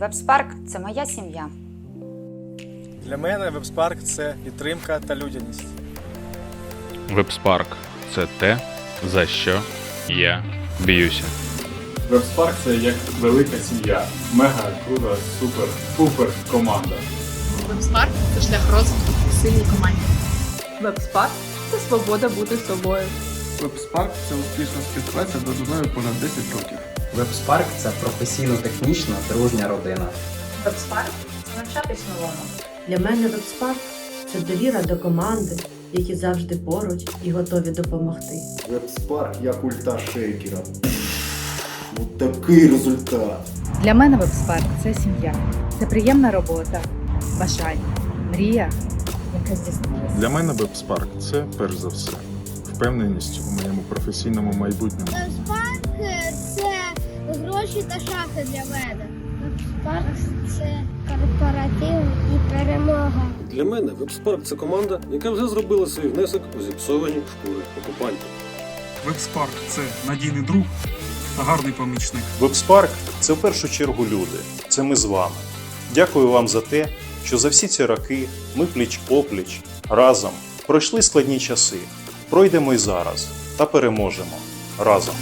Вебспарк це моя сім'я. Для мене вебспарк це підтримка та людяність. Вебспарк це те, за що я б'юся. Вебспарк це як велика сім'я. Мега, крута, супер, пупер команда. Вебспарк це шлях розвитку сильній команді. Вебспарк це свобода бути собою. Вебспарк це успішна співпраця довжиною понад 10 років. Вебспарк це професійно-технічна дружня родина. Вебспарк це навчатись новому. Для мене вебспарк це довіра до команди, які завжди поруч і готові допомогти. Вебспарк як ульта шейкера. От такий результат. Для мене вебспарк це сім'я, це приємна робота, бажання, мрія, яка здійснилася. Для мене вебспарк це перш за все впевненість у моєму професійному майбутньому. Вебспарк гроші та шахи для мене. Вебспарк це корпоратив і перемога. Для мене вебспарк це команда, яка вже зробила свій внесок у зіпсовані шкури окупантів. Вебспарк це надійний друг та гарний помічник. Вебспарк це в першу чергу люди. Це ми з вами. Дякую вам за те, що за всі ці роки ми пліч-опліч разом пройшли складні часи. Пройдемо й зараз та переможемо разом.